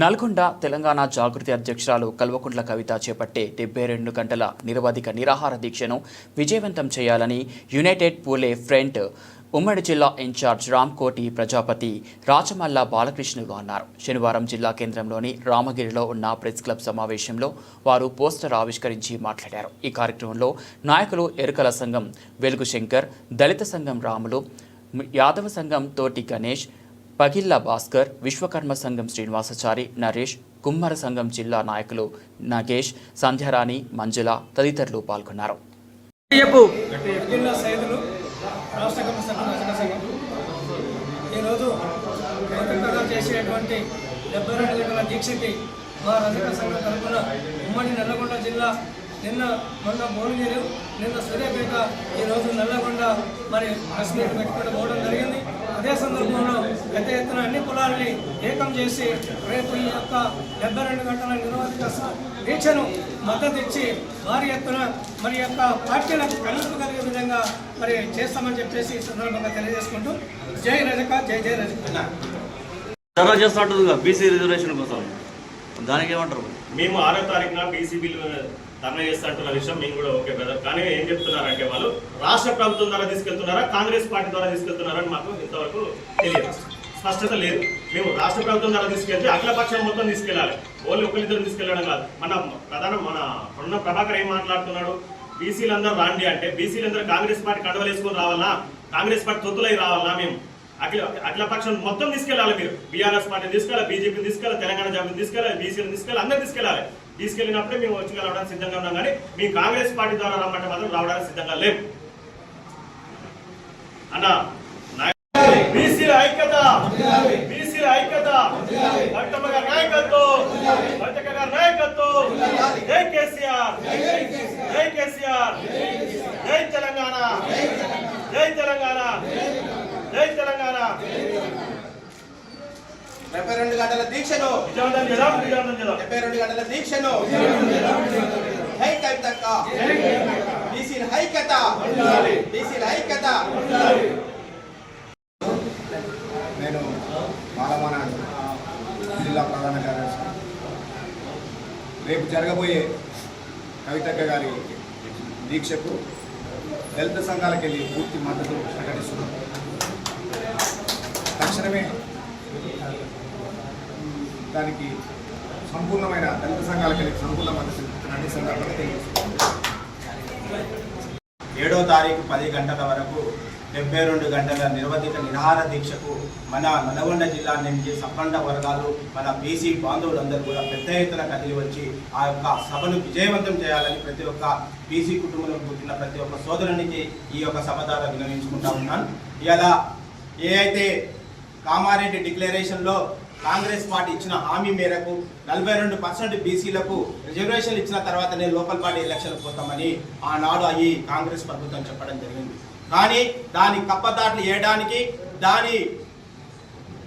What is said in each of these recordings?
నల్గొండ తెలంగాణ జాగృతి అధ్యక్షురాలు కల్వకుంట్ల కవిత చేపట్టే డెబ్బై రెండు గంటల నిరవధిక నిరాహార దీక్షను విజయవంతం చేయాలని యునైటెడ్ పూలే ఫ్రంట్ ఉమ్మడి జిల్లా ఇన్ఛార్జ్ రామ్కోటి ప్రజాపతి రాచమల్ల బాలకృష్ణులు అన్నారు. శనివారం జిల్లా కేంద్రంలోని రామగిరిలో ఉన్న ప్రెస్ క్లబ్ సమావేశంలో వారు పోస్టర్ ఆవిష్కరించి మాట్లాడారు. ఈ కార్యక్రమంలో నాయకులు ఎరుకల సంఘం వెలుగు శంకర్ దళిత సంఘం రాములు యాదవ సంఘం తోటి గణేష్ పగిల్ల భాస్కర్ విశ్వకర్మ సంఘం శ్రీనివాసచారి నరేష్ కుమ్మర సంఘం జిల్లా నాయకులు నాగేష్ సంధ్యారాణి మంజుల తదితరులు పాల్గొన్నారు. ఈరోజు డెబ్బై రెండు గంటల దీక్షకి మా సంఘం తరఫున ఉమ్మడి నల్లగొండ జిల్లా నిన్న మొన్న భువనగిరి నిన్న సూర్యాపేట ఈరోజు నల్లగొండ మరి ప్రెస్ మీట్ పెట్టుకుని పోవడం జరిగింది. అదే సందర్భంలో పెద్ద ఎత్తున అన్ని కులాలని ఏకం చేసి రేపు ఈ యొక్క డెబ్బై రెండు గంటల నిరోధిక దీక్షను మద్దతు ఇచ్చి భారీ ఎత్తున మరి యొక్క పార్టీలకు కలుపు కలిగే విధంగా మరి చేస్తామని చెప్పేసి ఈ సందర్భంగా తెలియజేసుకుంటూ జై రజక జై జై రజక. ధర్నా చేస్తున్నట్టు బీసీ రిజర్వేషన్ కోసం. దానికి ఏమంటారు? మేము ఆరో తారీఖున బీసీ బిల్లు ధర్నా చేస్తున్న విషయం మేము కూడా ఓకే బ్రదర్ కానీ ఏం చెప్తున్నారంటే వాళ్ళు రాష్ట్ర ప్రభుత్వం ద్వారా తీసుకెళ్తున్నారా కాంగ్రెస్ పార్టీ ద్వారా తీసుకెళ్తున్నారని మాకు ఇంతవరకు తెలియదు. స్పష్టత లేదు. మేము రాష్ట్ర ప్రభుత్వం ద్వారా తీసుకెళ్తే అఖిలపక్షం మొత్తం తీసుకెళ్ళాలి. ఓన్లీ ఒకరిద్దరు తీసుకెళ్ళడం కాదు. మన ప్రధాన మన ఉన్న ప్రభాకర్ ఏం మాట్లాడుతున్నాడు? బీసీలందరూ రాండి అంటే బీసీలందరూ కాంగ్రెస్ పార్టీ కడవలేసుకొని రావాలా? కాంగ్రెస్ పార్టీ తొత్తులై రావాలా మేము? అఖిల అఖిల పక్షం మొత్తం తీసుకెళ్ళాలి మీరు. బీఆర్ఎస్ పార్టీ తీసుకెళ్ళాలి బీజేపీని తీసుకెళ్ళాలి తెలంగాణ జాబితా తీసుకెళ్ళాలి బీసీలు తీసుకెళ్ళాలి అందరూ తీసుకెళ్ళాలి. తీసుకెళ్ళినప్పుడే మేము వచ్చి రావడానికి సిద్ధంగా ఉన్నాం. కానీ మీ కాంగ్రెస్ పార్టీ ద్వారా రమ్మంటే మాత్రం రావడానికి సిద్ధంగా లేవు అన్న బీసీల ఐక్యత బీసీల ఐక్యత కవితమ్మ గారి నాయకత్వం కవితక్క గారి నాయకత్వం జై కేసీఆర్ జై కేసీఆర్ జై తెలంగాణ జై తెలంగాణ జై తెలంగాణ డెబ్బై రెండు గంటల దీక్షను. విజయవంతం చేద్దాం విజయవంతం చేద్దాం. డెబ్బై రెండు గంటల దీక్షను. హై కవితక్క బీసీల ఐక్యత బీసీల ఐక్యత నేను బాలమాన జిల్లా ప్రధాన కార్యదర్శి. రేపు జరగబోయే కవితక్క గారి దీక్షకు దళిత సంఘాలకు వెళ్ళి పూర్తి మద్దతు ప్రకటిస్తున్నాం తక్షణమే దానికి సంపూర్ణమైన దళిత సంఘాల కలిగి సంపూర్ణ మద్దతు సందర్భంగా తెలియజేస్తున్నాం ఏడో తారీఖు పది గంటల వరకు డెబ్బై రెండు గంటల నిర్వధిత నిరాహార దీక్షకు మన నల్గొండ జిల్లా నుంచి సబ్బండ వర్గాలు మన బీసీ బాంధవులందరూ కూడా పెద్ద ఎత్తున కదిలి వచ్చి ఆ యొక్క సభను విజయవంతం చేయాలని ప్రతి ఒక్క బీసీ కుటుంబంలో పుట్టిన ప్రతి ఒక్క సోదరునికి ఈ యొక్క సభ ద్వారా వినవించుకుంటా ఉన్నాను. ఇలా ఏ అయితే కామారెడ్డి డిక్లరేషన్లో కాంగ్రెస్ పార్టీ ఇచ్చిన హామీ మేరకు నలభై రెండు పర్సెంట్ బీసీలకు రిజర్వేషన్ ఇచ్చిన తర్వాతనే లోకల్ పార్టీ ఎలక్షన్ పోతామని ఆనాడు అయ్యి కాంగ్రెస్ ప్రభుత్వం చెప్పడం జరిగింది. కానీ దాని కప్పదాట్లు వేయడానికి దాని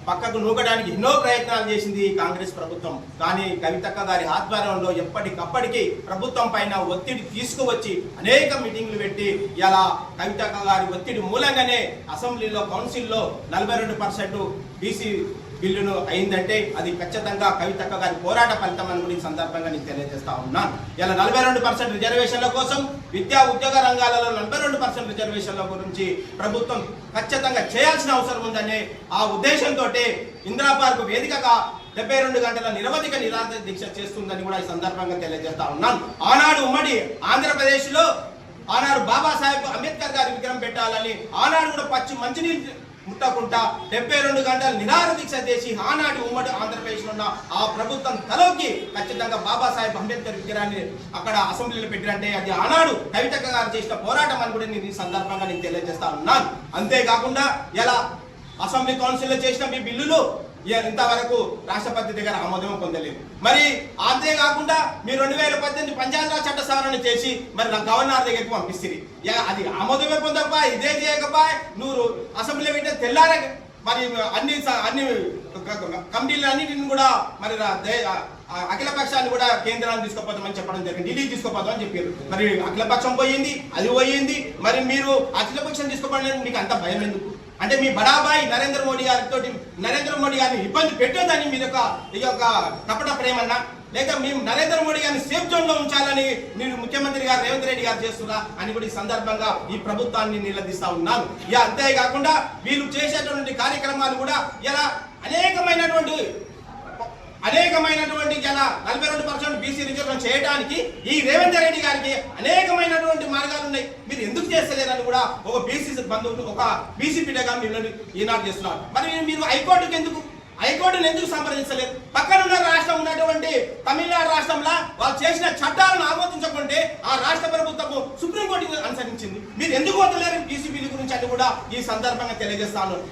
పక్కకు నూకడానికి ఎన్నో ప్రయత్నాలు చేసింది కాంగ్రెస్ ప్రభుత్వం. కానీ కవితక్క గారి ఆధ్వర్యంలో ఎప్పటికప్పటికి ప్రభుత్వం పైన ఒత్తిడి తీసుకువచ్చి అనేక మీటింగ్లు పెట్టి ఇలా కవితక్క గారి ఒత్తిడి మూలంగానే అసెంబ్లీలో కౌన్సిల్లో నలభై రెండు పర్సెంట్ బీసీ బిల్లును అయిందంటే అది ఖచ్చితంగా కవితక్క గారి పోరాట ఫలితం అని కూడా ఈ సందర్భంగా నేను తెలియజేస్తా ఉన్నాను. ఇలా నలభై రెండు పర్సెంట్ రిజర్వేషన్ల కోసం విద్యా ఉద్యోగ రంగాలలో నలభై రెండు పర్సెంట్ రిజర్వేషన్ల గురించి ప్రభుత్వం ఖచ్చితంగా చేయాల్సిన అవసరం ఉందనే ఆ ఉద్దేశంతో ఇందిరా పార్క్ వేదికగా డెబ్బై రెండు గంటల నిరవధిక నిరాధ దీక్ష చేస్తుందని కూడా ఈ సందర్భంగా తెలియజేస్తా ఉన్నాను. ఆనాడు ఉమ్మడి ఆంధ్రప్రదేశ్లో ఆనాడు బాబాసాహెబ్ అంబేద్కర్ గారి విగ్రహం పెట్టాలని ఆనాడు కూడా పచ్చి మంచినీళ్ళు ముట్టకుండా డెబ్బై రెండు గంటలు నిరాహార దీక్ష చేసి ఆనాటి ఉమ్మడి ఆంధ్రప్రదేశ్లో ఉన్న ఆ ప్రభుత్వం తలోకి ఖచ్చితంగా బాబాసాహెబ్ అంబేద్కర్ విగ్రహాన్ని అక్కడ అసెంబ్లీలో పెట్టినంటే అది ఆనాడు కవితక్క గారు చేసిన పోరాటం అని కూడా నేను ఈ సందర్భంగా నేను తెలియజేస్తా ఉన్నాను. అంతేకాకుండా ఎలా అసెంబ్లీ కౌన్సిల్లో చేసిన మీ బిల్లులు ఇంతవరకు రాష్ట్రపతి దగ్గర ఆమోదం పొందలేదు. మరి అంతేకాకుండా మీరు రెండు వేల పద్దెనిమిది పంచాయతీరాజ్ చట్ట సవరణ చేసి మరి నా గవర్నర్ దగ్గరికి పంపిస్తుంది. అది ఆమోదమే పొందకపో ఇదే చేయకపో నువ్వు అసెంబ్లీ పెట్టే తెల్లారే మరి అన్ని అన్ని కమిటీలు అన్నిటిని కూడా మరి రా- అఖిల పక్షాన్ని కూడా కేంద్రాన్ని తీసుకుపోతామని చెప్పడం జరిగింది. ఢిల్లీ తీసుకుపోతామని చెప్పారు. మరి అఖిల పక్షం పోయింది అది పోయింది. మరి మీరు అఖిల పక్షం మీకు అంత భయం ఎందుకు? అంటే మీ బడాబాయి నరేంద్ర మోడీ గారితో నరేంద్ర మోడీ గారిని ఇబ్బంది పెట్టొద్దని మీ యొక్క ఈ యొక్క కపట ప్రేమన్నా? లేక మేము నరేంద్ర మోడీ గారిని సేఫ్ జోన్లో ఉంచాలని మీరు ముఖ్యమంత్రి గారు రేవంత్ రెడ్డి గారు చేస్తున్నా అని కూడా ఈ సందర్భంగా ఈ ప్రభుత్వాన్ని నిలదీస్తా ఉన్నాను. ఇక అంతేకాకుండా వీళ్ళు చేసేటువంటి కార్యక్రమాలు కూడా ఇలా అనేకమైనటువంటి అనేకమైనటువంటి జన నలభై రెండు పర్సెంట్ బీసీ రిజర్వేషన్ చేయడానికి ఈ రేవంత్ రెడ్డి గారికి అనేకమైనటువంటి మార్గాలు ఉన్నాయి. మీరు ఎందుకు చేస్తలేరని కూడా ఒక బీసీ బంధువులు ఒక బీసీ బిడ్డగా మీరు ఈనాడు చేస్తున్నారు. మరి మీరు హైకోర్టుకి ఎందుకు హైకోర్టును ఎందుకు సంప్రదించలేదు? పక్కన ఉన్న రాష్ట్రం ఉన్నటువంటి తమిళనాడు రాష్ట్రంలో వాళ్ళు చేసిన చట్టాలను ఆమోదించకుంటే ఆ రాష్ట్ర ప్రభుత్వము సుప్రీంకోర్టుకు అనుసరించింది. మీరు ఎందుకు వదలలేరు బీసీ గురించి అని కూడా ఈ సందర్భంగా తెలియజేస్తాను.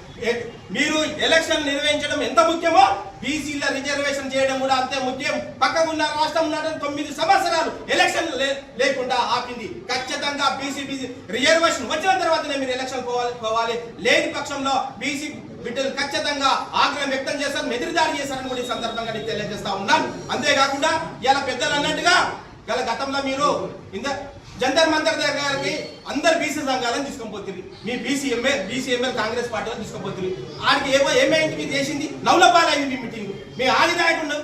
మీరు ఎలక్షన్ నిర్వహించడం ఎంత ముఖ్యమో బీసీల రిజర్వేషన్ చేయడం కూడా అంతే ముఖ్యం. పక్కకు ఉన్న రాష్ట్రం ఉన్నటువంటి తొమ్మిది సంవత్సరాలు ఎలక్షన్ లే- లేకుండా ఆపింది. ఖచ్చితంగా బీసీ రిజర్వేషన్ వచ్చిన తర్వాతనే మీరు ఎలక్షన్ పోవాలి పోవాలి. లేని పక్షంలో బీసీ బిడ్డలు ఖచ్చితంగా ఆగ్రహం వ్యక్తం చేశారు మెదిరిదారి చేశారని కూడా ఈ సందర్భంగా నేను తెలియజేస్తా ఉన్నాను. అంతేకాకుండా ఇలా పెద్దలు అన్నట్టుగా గల గతంలో మీరు ఇంత జంతర్ మంతర్ దగ్గరికి అందరు బీసీ సంఘాలను తీసుకొని పోతుంది మీ BC MA BC ML Congress పార్టీలో తీసుకొని పోతుంది ఆడికి ఏమో ఏమైంది మీరు చేసింది? నవ్వులపాలైంది మీ మీటింగ్. మీ ఆది నాయకుడు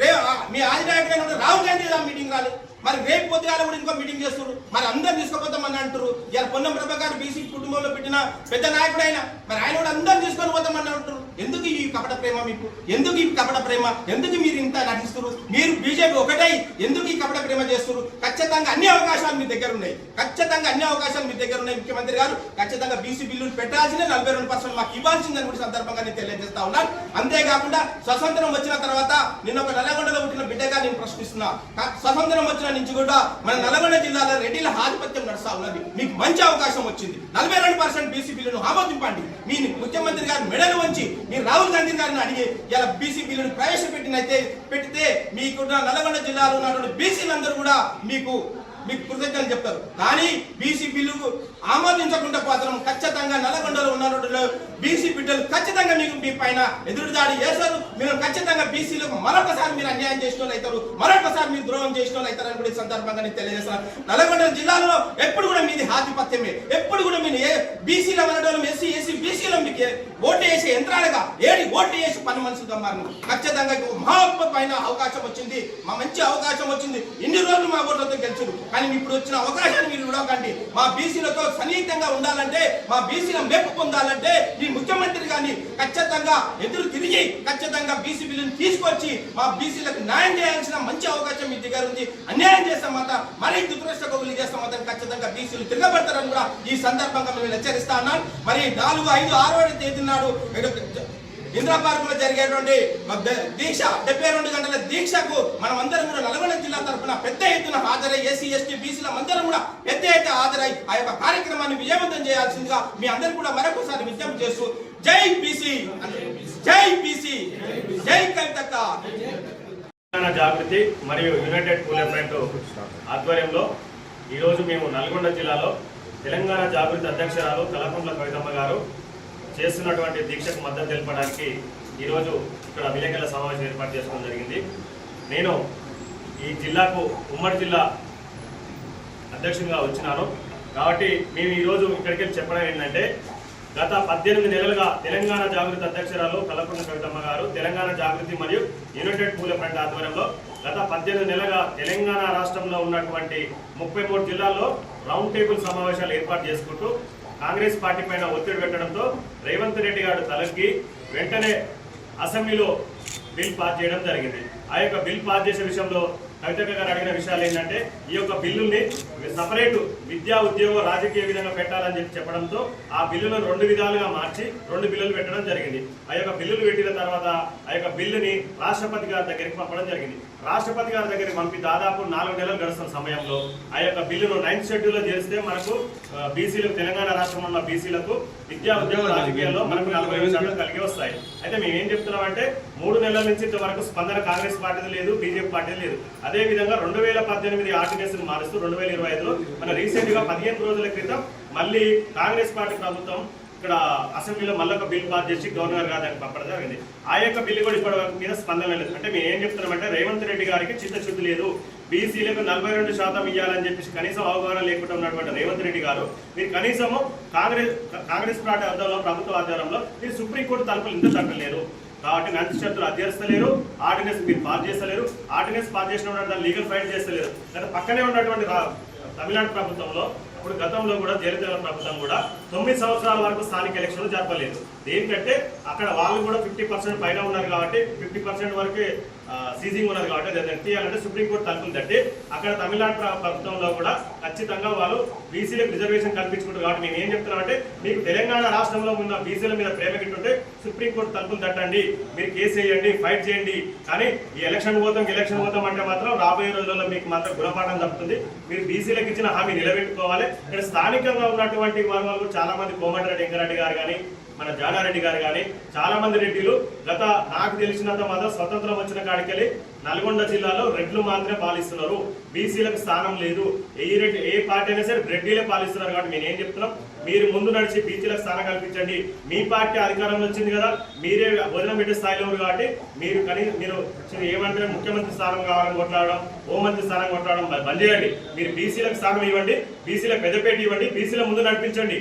రే మీ ఆది నాయకుడు రాహుల్ గాంధీ మీటింగ్ రాలేదు. మరి రేపు పొద్దుగాల కూడా ఇంకో మీటింగ్ చేస్తున్నారు మరి అందరు తీసుకుపోతామని అంటారు ఇలా పొన్నం ప్రభాకర్ బీసీ కుటుంబంలో పెట్టిన పెద్ద నాయకుడు ఆయన మరి ఆయన కూడా అందరు తీసుకొని పోతామని అంటారు ఎందుకు ఈ కపట ప్రేమ మీకు? ఎందుకు ఈ కపట ప్రేమ? ఎందుకు మీరు ఇంత నటిస్తున్నారు మీరు బీజేపీ ఒకటై ఎందుకు ఈ కపట ప్రేమ చేస్తున్నారు ఖచ్చితంగా అన్ని అవకాశాలు మీ దగ్గర ఉన్నాయి. ఖచ్చితంగా అన్ని అవకాశాలు మీ దగ్గర ఉన్నాయి ముఖ్యమంత్రి గారు. ఖచ్చితంగా బీసీ బిల్లులు పెట్టాల్సిందే నలభై రెండు పర్సెంట్ మాకు ఇవ్వాల్సిందని కూడా సందర్భంగా నేను తెలియజేస్తా ఉన్నాను. అంతేకాకుండా స్వతంత్రం వచ్చిన తర్వాత నిన్న ఒక నల్లగొండలో పుట్టిన బిడ్డగా నేను ప్రశ్నిస్తున్నా. స్వతంత్రం వచ్చిన నుంచి కూడా మన నల్గొండ జిల్లాలో రెడ్డిల ఆధిపత్యం నడుస్తా ఉన్నది. మీకు మంచి అవకాశం వచ్చింది. నలభై రెండు పర్సెంట్ బీసీ బిల్లును ఆమోదింపండి. మీ ముఖ్యమంత్రి గారి మెడలు వంచి మీరు రాహుల్ గాంధీ గారిని అడిగి ఇలా బీసీ బిల్లును ప్రవేశపెట్టినైతే పెడితే మీకున్న నల్గొండ జిల్లాలో ఉన్నటువంటి బీసీలందరూ కూడా మీకు మీకు కృతజ్ఞతలు చెప్తారు. కానీ బీసీ బిల్లు ఆమోదించకుండా పోతాం ఖచ్చితంగా నల్లగొండలో ఉన్న బీసీ బిడ్డలు ఖచ్చితంగా మీకు మీ పైన ఎదురుదాడి చేస్తారు. మీరు ఖచ్చితంగా బీసీలకు మరొకసారి మీరు అన్యాయం చేసిన వాళ్ళు అవుతారు. మరొకసారి మీరు ద్రోహం చేసిన వాళ్ళు అవుతారని కూడా ఈ సందర్భంగా నేను తెలియజేస్తాను నల్లగొండ జిల్లాలో ఎప్పుడు కూడా మీది ఆధిపత్యమే. ఎప్పుడు కూడా మీరు ఏ బీసీల మనడం ఎస్సీ ఎస్సీ బీసీలో మీకు ఓటు వేసే యంత్రాలుగా ఏడి ఓటు వేసి పని మనుషులుగా మారిన. ఖచ్చితంగా ఒక మహా పైన అవకాశం వచ్చింది. మా మంచి అవకాశం వచ్చింది. ఓట్లతో కానీ ఇప్పుడు వచ్చిన అవకాశాన్ని మీరు విడవకండి మా బీసీలతో సన్నిహితంగా ఉండాలంటే మా బీసీల మెప్పు పొందాలంటే ఈ ముఖ్యమంత్రి గారిని ఖచ్చితంగా ఎదురు తిరిగి ఖచ్చితంగా బీసీ బిల్లుని తీసుకొచ్చి మా బీసీలకు న్యాయం చేయాల్సిన మంచి అవకాశం మీ దగ్గర ఉంది. అన్యాయం చేస్తాం మాత మరీ దురదృష్టకవులు చేస్తాం మాత్రం ఖచ్చితంగా బీసీలు తిరగబడతారని కూడా ఈ సందర్భంగా మేము హెచ్చరిస్తా ఉన్నాను మరి నాలుగు ఐదు ఆరో తేదీ నాడు ఇందిరా పార్క్లో జరిగేటువంటి దీక్ష డెబ్బై రెండు గంటల దీక్షకు మనం అందరం కూడా నల్గొండ జిల్లా తరఫున పెద్ద ఎత్తున హాజరై ఎస్సీ ఎస్టీ బీసీల అందరం కూడా పెద్ద ఎత్తున హాజరై ఆ యొక్క కార్యక్రమాన్ని విజయవంతం చేయాల్సిందిగా మీ అందరూ కూడా మరొకసారి విజ్ఞప్తి చేస్తూ జై బీసీ జై బీసీ జై కవితక్క తెలంగాణ జాగృతి మరియు యునైటెడ్ పూలే ఫ్రంట్ ఆధ్వర్యంలో ఈరోజు మేము నల్గొండ జిల్లాలో తెలంగాణ జాగృతి అధ్యక్షురాలు కలకుంట్ల కవితమ్మ గారు చేస్తున్నటువంటి దీక్షకు మద్దతు తెలపడానికి ఈరోజు ఇక్కడ విలేకరుల సమావేశం ఏర్పాటు చేసుకోవడం జరిగింది. నేను ఈ జిల్లాకు ఉమ్మడి జిల్లా అధ్యక్షునిగా వచ్చినాను. కాబట్టి మేము ఈరోజు ఇక్కడికి చెప్పడం ఏంటంటే గత పద్దెనిమిది నెలలుగా తెలంగాణ జాగృతి అధ్యక్షురాలు కలకుండ కవితమ్మ గారు తెలంగాణ జాగృతి మరియు యునైటెడ్ పూల ఫ్రంట్ ఆధ్వర్యంలో గత పద్దెనిమిది నెలలుగా తెలంగాణ రాష్ట్రంలో ఉన్నటువంటి ముప్పై మూడు జిల్లాల్లో రౌండ్ టేబుల్ సమావేశాలు ఏర్పాటు చేసుకుంటూ కాంగ్రెస్ పార్టీ పైన ఒత్తిడి పెట్టడంతో రేవంత్ రెడ్డి గారు తలకి వెంటనే అసెంబ్లీలో బిల్ పాస్ చేయడం జరిగింది. ఆ యొక్క బిల్ పాస్ చేసే విషయంలో కవితక్క గారు అడిగిన విషయాలు ఏంటంటే ఈ యొక్క బిల్లుల్ని సపరేట్ విద్యా ఉద్యోగ రాజకీయ విధంగా పెట్టాలని చెప్పి చెప్పడంతో ఆ బిల్లులను రెండు విధాలుగా మార్చి రెండు బిల్లులు పెట్టడం జరిగింది. ఆ యొక్క బిల్లులు పెట్టిన తర్వాత ఆ యొక్క బిల్లుని రాష్ట్రపతి గారి దగ్గరికి పంపడం జరిగింది. రాష్ట్రపతి గారి దగ్గరికి పంపి దాదాపు నాలుగు నెలలు గడుస్తున్న సమయంలో ఆ యొక్క బిల్లును నైన్త్ షెడ్యూల్లో చేస్తే మనకు బీసీలకు తెలంగాణ రాష్ట్రంలో ఉన్న బీసీలకు విద్యా ఉద్యోగ రాజకీయాల్లో మనకు నలభై ఐదు శాతం కలిగి వస్తాయి. అయితే మేము ఏం చెప్తున్నామంటే మూడు నెలల నుంచి ఇంతవరకు స్పందన కాంగ్రెస్ పార్టీది లేదు బీజేపీ పార్టీ లేదు. అదే విధంగా రెండు వేల పద్దెనిమిది ఆర్డినెన్స్ మారుస్తూ రెండు వేల ఇరవై ఐదులో మన రీసెంట్గా పదిహేను రోజుల క్రితం మళ్ళీ కాంగ్రెస్ పార్టీ ప్రభుత్వం ఇక్కడ అసెంబ్లీలో మళ్ళీ ఒక బిల్ పాస్ చేసి గవర్నర్ గారు దానికి పంపడం జరిగింది. ఆ యొక్క బిల్లు కూడా ఇప్పటి వరకు మీద స్పందన లేదు. అంటే మేము ఏం చెప్తున్నామంటే రేవంత్ రెడ్డి గారికి చిత్తశుద్ధి లేదు. బీసీలకు నలభై రెండు శాతం ఇవ్వాలని చెప్పేసి కనీసం అవగాహన లేకుండా ఉన్నటువంటి రేవంత్ రెడ్డి గారు మీరు కనీసము కాంగ్రెస్ కాంగ్రెస్ పార్టీ ఆధ్వర్యంలో ప్రభుత్వ ఆధ్వర్యంలో మీరు సుప్రీంకోర్టు తలుపులు ఇంత తగ్గలేరు కాబట్టి నంది షరతులు అధ్యరిస్తలేరు ఆర్డినెన్స్ మీరు పాస్ చేస్తలేరు ఆర్డినెన్స్ పాస్ చేసిన దాన్ని లీగల్ ఫైట్ చేస్తలేరు. లేదా పక్కనే ఉన్నటువంటి తమిళనాడు ప్రభుత్వంలో ఇప్పుడు గతంలో కూడా జయలలిత ప్రభుత్వం కూడా తొమ్మిది సంవత్సరాల వరకు స్థానిక ఎలక్షన్లు జరపలేదు. దేనికంటే అక్కడ వాళ్ళు కూడా ఫిఫ్టీ పర్సెంట్ పైన ఉన్నారు కాబట్టి ఫిఫ్టీ పర్సెంట్ వరకు సీజింగ్ ఉన్నది కాబట్టి దాన్ని తీయాలంటే సుప్రీంకోర్టు తలుపులు తట్టి అక్కడ తమిళనాడు ప్రభుత్వంలో కూడా ఖచ్చితంగా వాళ్ళు బీసీలకు రిజర్వేషన్ కల్పించుకుంటారు కాబట్టి మేము ఏం చెప్తున్నామంటే మీకు తెలంగాణ రాష్ట్రంలో ఉన్న బీసీల మీద ప్రేమ గిట్టుంటే సుప్రీంకోర్టు తలుపులు తట్టండి మీరు కేసు వేయండి ఫైట్ చేయండి. కానీ ఈ ఎలక్షన్ పోతాం ఎలక్షన్ పోతాం అంటే మాత్రం రాబోయే రోజుల్లో మీకు మాత్రం గుణపాఠం తప్పుతుంది. మీరు బీసీలకు ఇచ్చిన హామీ నిలబెట్టుకోవాలి. ఇక్కడ స్థానికంగా ఉన్నటువంటి వారు వాళ్ళు చాలా మంది కోమటిరెడ్డి వెంకరెడ్డి గారు కానీ మన జానారెడ్డి గారు కానీ చాలా మంది రెడ్డిలు గత నాకు తెలిసినంత మాత్రం స్వతంత్రం వచ్చిన కాడికెళ్ళి నల్గొండ జిల్లాలో రెడ్లు మాత్రమే పాలిస్తున్నారు. బీసీలకు స్థానం లేదు. ఏ రెడ్డి ఏ పార్టీ అయినా సరే రెడ్డిలే పాలిస్తున్నారు కాబట్టి మేము ఏం చెప్తున్నాం? మీరు ముందు నడిచి బీసీలకు స్థానం కల్పించండి. మీ పార్టీ అధికారంలో వచ్చింది కదా మీరే భోజనం పెట్టే స్థాయిలో ఉన్నారు కాబట్టి మీరు కనీసం మీరు ఏమంటే ముఖ్యమంత్రి స్థానం కావాలని కొట్లాడడం హోంమంత్రి స్థానం కొట్లాడడం బంద్ బంద్ చేయండి. మీరు బీసీలకు స్థానం ఇవ్వండి బీసీలకు పెద్దపేట ఇవ్వండి బీసీల ముందు నడిపించండి.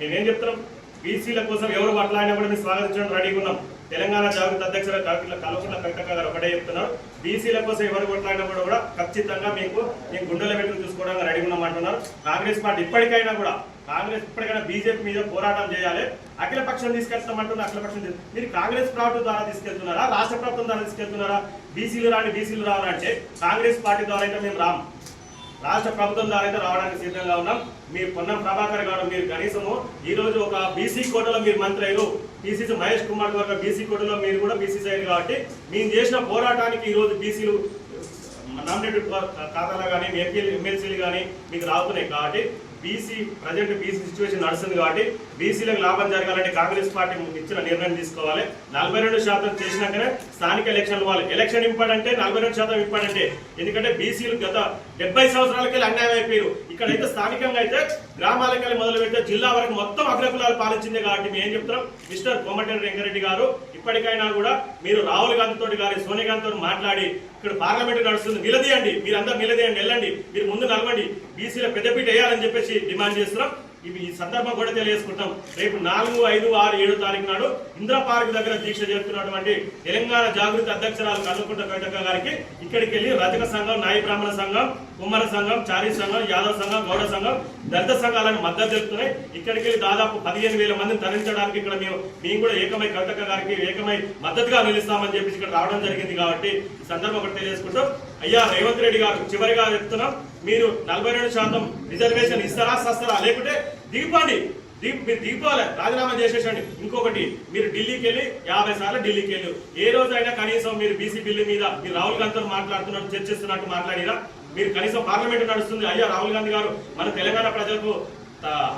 మేమేం చెప్తున్నాం? బీసీల కోసం ఎవరు మాట్లాడినా కూడా మేము స్వాగతించడం రెడీగా ఉన్నాం. తెలంగాణ జాగృతి అధ్యక్షుల కల్వకుంట్ల కవితక్క గారు ఒకటే చెప్తున్నారు. బీసీల కోసం ఎవరు కొట్లాడినా కూడా కూడా ఖచ్చితంగా మీకు నేను గుండెల పెట్టుకుని చూసుకోవడానికి రెడీగా ఉన్నాం అంటున్నారు. కాంగ్రెస్ పార్టీ ఇప్పటికైనా కూడా కాంగ్రెస్ ఇప్పటికైనా బీజేపీ మీద పోరాటం చేయాలి. అఖిల పక్షం తీసుకెళ్తామంటున్నారు అఖిల పక్షం మీరు కాంగ్రెస్ ప్రభుత్వం ద్వారా తీసుకెళ్తున్నారా? రాష్ట్ర ప్రభుత్వం ద్వారా తీసుకెళ్తున్నారా? బీసీలు రాని బీసీలు రావాలంటే కాంగ్రెస్ పార్టీ ద్వారా అయితే మేము రాము. రాష్ట్ర ప్రభుత్వం ద్వారా అయితే రావడానికి సిద్ధంగా ఉన్నాం. మీ పొన్నం ప్రభాకర్ గారు మీరు కనీసము ఈ రోజు ఒక బీసీ కోటలో మీరు మంత్రి అయ్యారు పిసిసి మహేష్ కుమార్ గారు బీసీ కోటలో మీరు కూడా బీసీ అయ్యారు కాబట్టి మేము చేసిన పోరాటానికి ఈ రోజు బీసీలు నామినేటెడ్ ఖాతాలో కానీ ఎంపీ ఎమ్మెల్సీలు కానీ మీకు రావుతున్నాయి కాబట్టి బీసీ ప్రజెంట్ బీసీ సిచ్యువేషన్ నడుస్తుంది కాబట్టి బీసీలకు లాభం జరగాలంటే కాంగ్రెస్ పార్టీ ఇచ్చిన నిర్ణయం తీసుకోవాలి. నలభై రెండు శాతం చేసినాకనే స్థానిక ఎలక్షన్లు వాళ్ళు. ఎలక్షన్ ఇంపార్టెంటే నలభై రెండు శాతం ఇంపార్టెంటే. ఎందుకంటే బీసీలు గత డెబ్బై సంవత్సరాలకి అన్యాయం అయిపోయారు. ఇక్కడైతే స్థానికంగా అయితే గ్రామాలకి మొదలు పెడితే జిల్లా వరకు మొత్తం అగ్రకులాలు పాలించింది కాబట్టి మేము ఏం చెప్తున్నాం? మిస్టర్ కోమటిరెడ్డి వెంకరెడ్డి గారు ఇప్పటికైనా కూడా మీరు రాహుల్ గాంధీ తోటి గారి సోనియా గాంధీతో తోటి మాట్లాడి ఇక్కడ పార్లమెంట్ నడుస్తుంది. నిలదీయండి. మీరు అందరు నిలదీయండి. వెళ్ళండి. మీరు ముందు నలవండి బీసీల పెద్దపీట వేయాలని చెప్పేసి డిమాండ్ చేస్తున్నాం. ఇవి ఈ సందర్భం కూడా తెలియజేసుకుంటాం. రేపు నాలుగు ఐదు ఆరు ఏడు తారీఖు నాడు ఇందిరా పార్క్ దగ్గర దీక్ష జరుపుతున్నటువంటి తెలంగాణ జాగృతి అధ్యక్షురాలు కల్వకుంట కవితక్క గారికి ఇక్కడికి వెళ్ళి రజక సంఘం నాయ బ్రాహ్మణ సంఘం కుమ్మర సంఘం చారీ సంఘం యాదవ సంఘం గౌడ సంఘం దళిత సంఘాలను మద్దతు తెలుపుతున్నాయి. ఇక్కడికి వెళ్ళి దాదాపు పదిహేను వేల మందిని తరలించడానికి ఇక్కడ మేము మేము కూడా ఏకమై కవితక్క గారికి ఏకమై మద్దతుగా నిలుస్తామని చెప్పేసి ఇక్కడ రావడం జరిగింది కాబట్టి సందర్భం ఒకటి తెలియజేసుకుంటూ. అయ్యా రేవంత్ రెడ్డి గారు చివరిగా చెప్తున్నాం మీరు నలభై రెండు శాతం రిజర్వేషన్ ఇస్తారా సస్తారా? లేకుంటే దిగిపోండి దీప్ మీరు దిగిపోవాలి రాజీనామా చేసేసండి. ఇంకొకటి మీరు ఢిల్లీకి వెళ్ళి యాభై సార్లు ఢిల్లీకి వెళ్ళి. ఏ రోజైనా కనీసం మీరు బీసీ బిల్లు మీద మీరు రాహుల్ గాంధీతో మాట్లాడుతున్నట్టు చర్చిస్తున్నట్టు మాట్లాడిరా? మీరు కనీసం పార్లమెంట్ నడుస్తుంది. అయ్యా రాహుల్ గాంధీ గారు మన తెలంగాణ ప్రజలకు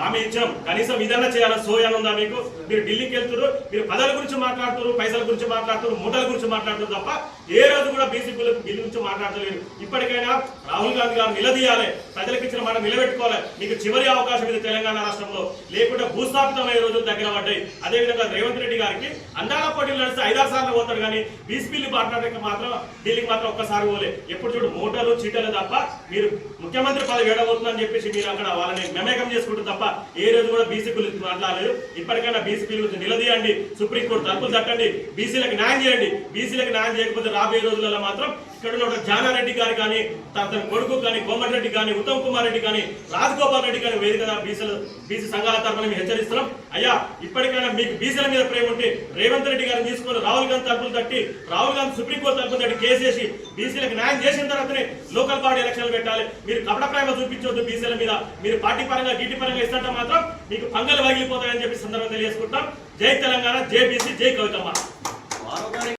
హామీ ఇచ్చాం కనీసం ఇదన్నా చేయాలా? సోయాలు ఉందా మీకు? మీరు ఢిల్లీకి వెళ్తున్నారు మీరు పదల గురించి మాట్లాడుతున్నారు పైసల గురించి మాట్లాడుతున్నారు మూటల గురించి మాట్లాడుతున్నారు తప్ప ఏ రోజు కూడా బీసీ బిల్లు గురించి మాట్లాడలేదు. ఇప్పటికైనా రాహుల్ గాంధీ గారు నిలదీయాలి ప్రజలకు ఇచ్చిన మాట నిలబెట్టుకోవాలి. మీకు చివరి అవకాశం ఇది తెలంగాణ రాష్ట్రంలో. లేకుంటే భూస్థాపితమైన రోజులు దగ్గర పడ్డాయి. అదేవిధంగా రేవంత్ రెడ్డి గారికి అందాల పోటీలు నడిస్తే ఐదారు సార్లు పోతాడు కానీ బీసీ బిల్లు మాట్లాడడానికి మాత్రం ఢిల్లీకి మాత్రం ఒక్కసారి పోలే. ఎప్పుడు చూడు మూటలు చీటలు తప్ప మీరు ముఖ్యమంత్రి పదవి ఏడబోతుందని చెప్పేసి మీరు అక్కడ వాళ్ళని మెమేకం చేసుకుంటారు తప్ప ఏ రోజు కూడా బీసీపీలు మాట్లాడలేదు. ఇప్పటికైనా బీసీ బిల్లు గురించి నిలదీయండి. సుప్రీంకోర్టు తలుపులు తట్టండి. బీసీలకు న్యాయం చేయండి. బీసీలకు న్యాయం చేయకపోతే రాబోయే రోజులలో మాత్రం ఇక్కడ ఉన్న జానారెడ్డి గారు కానీ తన కొడుకు కానీ కోమటిరెడ్డి కానీ ఉత్తమ్ కుమార్ రెడ్డి కానీ రాజగోపాల్ రెడ్డి కానీ వేదిక బీసీలు బీసీ సంఘాల తరఫున మేము హెచ్చరిస్తున్నాం. అయ్యా ఇప్పటికైనా మీకు బీసీల మీద ప్రేమ ఉంటే రేవంత్ రెడ్డి గారిని తీసుకొని రాహుల్ గాంధీ తరపులు తట్టి రాహుల్ గాంధీ సుప్రీంకోర్టు తలుపులు తట్టి కేసు వేసి బీసీలకు న్యాయం చేసిన తర్వాతనే లోకల్ బాడీ ఎలక్షన్లు పెట్టాలి. మీరు కపట ప్రేమ చూపించొద్దు బీసీల మీద. మీరు పార్టీ పరంగా గీటి పరంగా ఇస్తుంటే మాత్రం మీకు పంగలు వగిలిపోతాయని చెప్పి సందర్భం తెలియజేసుకుంటాం జై తెలంగాణ జై బీసీ జై కవితమ్మ